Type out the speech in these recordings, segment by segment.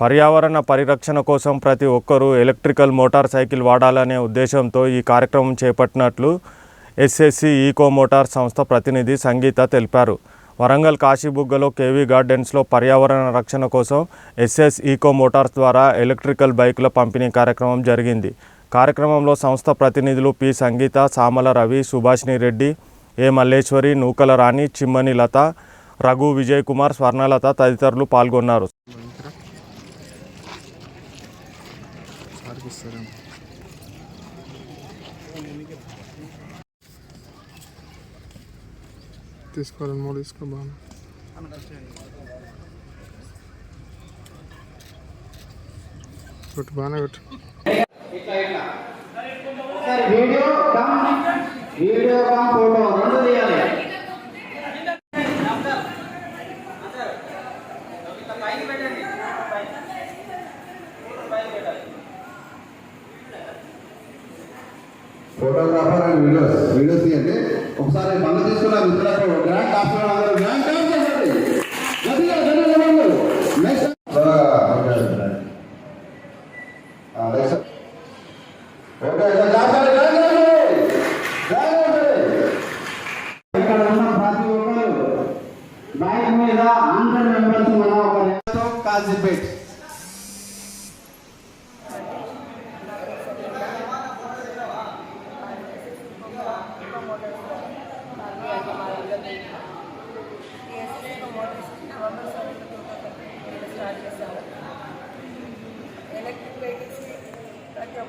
పర్యావరణ పరిరక్షణ కోసం ప్రతి ఒక్కరూ ఎలక్ట్రికల్ మోటార్ సైకిల్ వాడాలనే ఉద్దేశంతో ఈ కార్యక్రమం చేపట్టినట్లు ఎస్ఎస్సి ఈకో మోటార్ సంస్థ ప్రతినిధి సంగీత తెలిపారు. వరంగల్ కాశీబుగ్గలో కేవీ గార్డెన్స్లో పర్యావరణ రక్షణ కోసం ఎస్ఎస్ ఈకో మోటార్స్ ద్వారా ఎలక్ట్రికల్ బైకుల పంపిణీ కార్యక్రమం జరిగింది. కార్యక్రమంలో సంస్థ ప్రతినిధులు పి సంగీత సామల రవి సుభాష్ని రెడ్డి ఏ మల్లేశ్వరి నూకల రాణి చిమ్మని లత రఘు విజయ్ కుమార్ స్వర్ణలత తదితరులు పాల్గొన్నారు. సార్కి ఇస్తారేమో తీసుకోవాలని మూడు తీసుకో బాగా. కొట్టు బాగానే కొట్టు. Video video photographer and videos videos అంటే ఒకసారి బంద తీసుకున్న మిత్రులకు గ్రాండ్ కాఫీ అందరూ గ్రాండ్ కాఫీ చేయండి.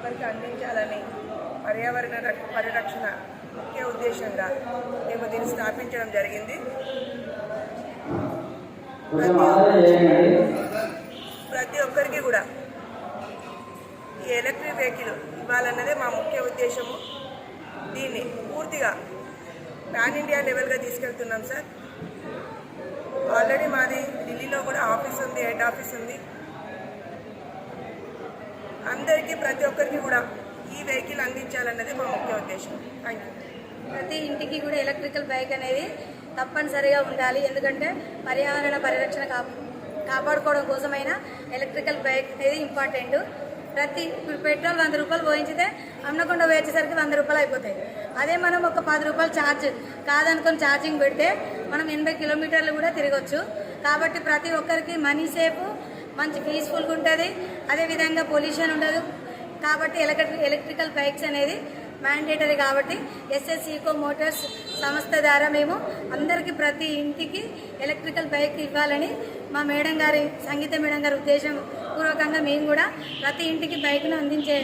ఒక్కరికి అందించాలని పర్యావరణ రక్ష- పరిరక్షణ ముఖ్య ఉద్దేశంగా మేము దీన్ని స్థాపించడం జరిగింది. ప్రతి ఒక్కరికి కూడా ఈ ఎలక్ట్రిక్ వెహికల్ ఇవ్వాలన్నదే మా ముఖ్య ఉద్దేశము. దీన్ని పూర్తిగా పాన్ ఇండియా లెవెల్గా తీసుకెళ్తున్నాం సార్. ఆల్రెడీ మాది ఢిల్లీలో కూడా ఆఫీస్ ఉంది హెడ్ ఆఫీస్ ఉంది. అందరికీ ప్రతి ఒక్కరికి కూడా ఈ వెహికల్ అందించాలన్నది మా ముఖ్య ఉద్దేశం. థ్యాంక్ యూ ప్రతి ఇంటికి కూడా ఎలక్ట్రికల్ బైక్ అనేది తప్పనిసరిగా ఉండాలి. ఎందుకంటే పర్యావరణ పరిరక్షణ కా కాపాడుకోవడం కోసమైనా ఎలక్ట్రికల్ బైక్ అనేది ఇంపార్టెంట్. ప్రతి ఇప్పుడు పెట్రోల్ వంద రూపాయలు పోయించితే అమ్మకుండా వేసేసరికి వంద రూపాయలు అయిపోతాయి. అదే మనం ఒక పది రూపాయలు ఛార్జ్ కాదనుకొని ఛార్జింగ్ పెడితే మనం ఎనభై కిలోమీటర్లు కూడా తిరగచ్చు. కాబట్టి ప్రతి ఒక్కరికి మనీ సేఫ్ మంచి పీస్ఫుల్గా ఉంటుంది. అదేవిధంగా పొల్యూషన్ ఉండదు. కాబట్టి ఎలక్ట్రిక్ ఎలక్ట్రికల్ బైక్స్ అనేది మ్యాండేటరీ కాబట్టి ఎస్ఎస్ ఈకో మోటార్స్ సంస్థ ద్వారా మేము అందరికీ ప్రతి ఇంటికి ఎలక్ట్రికల్ బైక్ ఇవ్వాలని మా మేడం గారి సంగీత మేడం గారి ఉద్దేశం పూర్వకంగా మేము కూడా ప్రతి ఇంటికి బైక్ను అందించే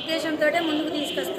ఉద్దేశంతో ముందుకు తీసుకొస్తున్నాం.